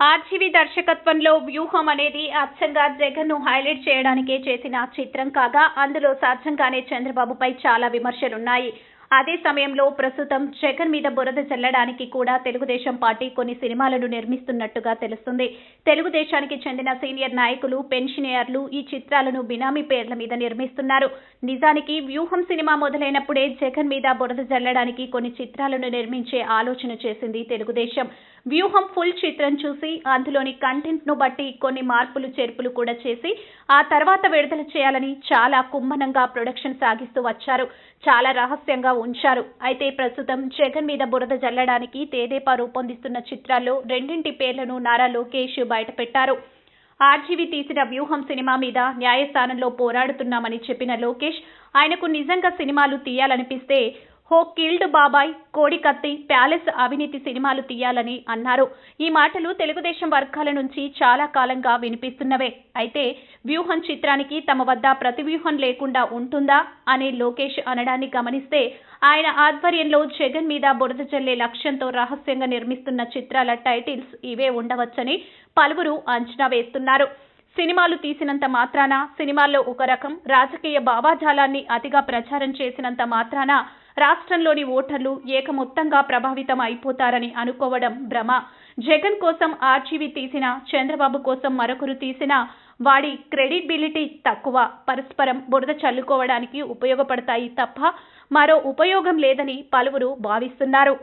RGV దర్శకత్వంలో వ్యూహం అనేది అచ్చంగా జగన్ను హైలైట్ చేయడానికే చేసిన చిత్రం కాగా అందులో సహజంగానే చంద్రబాబుపై చాలా విమర్శలున్నాయి. అదే సమయంలో ప్రస్తుతం జగన్ మీద బురద చల్లడానికి కూడా తెలుగుదేశం పార్టీ కొన్ని సినిమాలను నిర్మిస్తున్నట్టుగా తెలుస్తుంది. తెలుగుదేశానికి చెందిన సీనియర్ నాయకులు పెన్షనియర్లు ఈ చిత్రాలను బినామీ పేర్ల మీద నిర్మిస్తున్నారు. నిజానికి వ్యూహం సినిమా మొదలైనప్పుడే జగన్ మీద బురద జల్లడానికి కొన్ని చిత్రాలను నిర్మించే ఆలోచన చేసింది తెలుగుదేశం. వ్యూహం ఫుల్ చిత్రం చూసి అందులోని కంటెంట్ను బట్టి కొన్ని మార్పులు చేర్పులు కూడా చేసి ఆ తర్వాత విడుదల చేయాలని చాలా కుమ్మనంగా ప్రొడక్షన్ సాగిస్తూ వచ్చారు. చాలా రహస్యంగా ఉంచారు. అయితే ప్రస్తుతం జగన్ మీద బురద జల్లడానికి తేదేపా రూపొందిస్తున్న చిత్రాల్లో రెండింటి పేర్లను నారా లోకేష్ బయటపెట్టారు ఆర్జీవి తీసిన వ్యూహం సినిమా మీద న్యాయస్థానంలో పోరాడుతున్నామని చెప్పిన లోకేష్ ఆయనకు నిజంగా సినిమాలు తీయాలనిపిస్తే హో కిల్డ్ బాబాయ్ కోడికత్తి ప్యాలెస్ అవినీతి సినిమాలు తీయాలని అన్నారు. ఈ మాటలు తెలుగుదేశం వర్గాల నుంచి చాలా కాలంగా వినిపిస్తున్నవే. అయితే వ్యూహం చిత్రానికి తమ వద్ద ప్రతివ్యూహం లేకుండా ఉంటుందా అని లోకేష్ అనడాన్ని గమనిస్తే ఆయన ఆధ్వర్యంలో జగన్ మీద బురద జల్లే లక్ష్యంతో రహస్యంగా నిర్మిస్తున్న చిత్రాల టైటిల్స్ ఇవే ఉండవచ్చని పలువురు అంచనా వేస్తున్నారు. సినిమాలు తీసినంత మాత్రాన సినిమాల్లో ఒక రకం రాజకీయ భావాజాలాన్ని అతిగా ప్రచారం చేసినంత మాత్రాన రాష్ట్రంలోని ఓటర్లు ఏకమొత్తంగా ప్రభావితం అయిపోతారని అనుకోవడం భ్రమ. జగన్ కోసం ఆర్జీవి తీసిన చంద్రబాబు కోసం మరొకరు తీసిన వాడి క్రెడిబిలిటీ తక్కువ. పరస్పరం బురద చల్లుకోవడానికి ఉపయోగపడతాయి తప్ప మరో ఉపయోగం లేదని పలువురు భావిస్తున్నారు.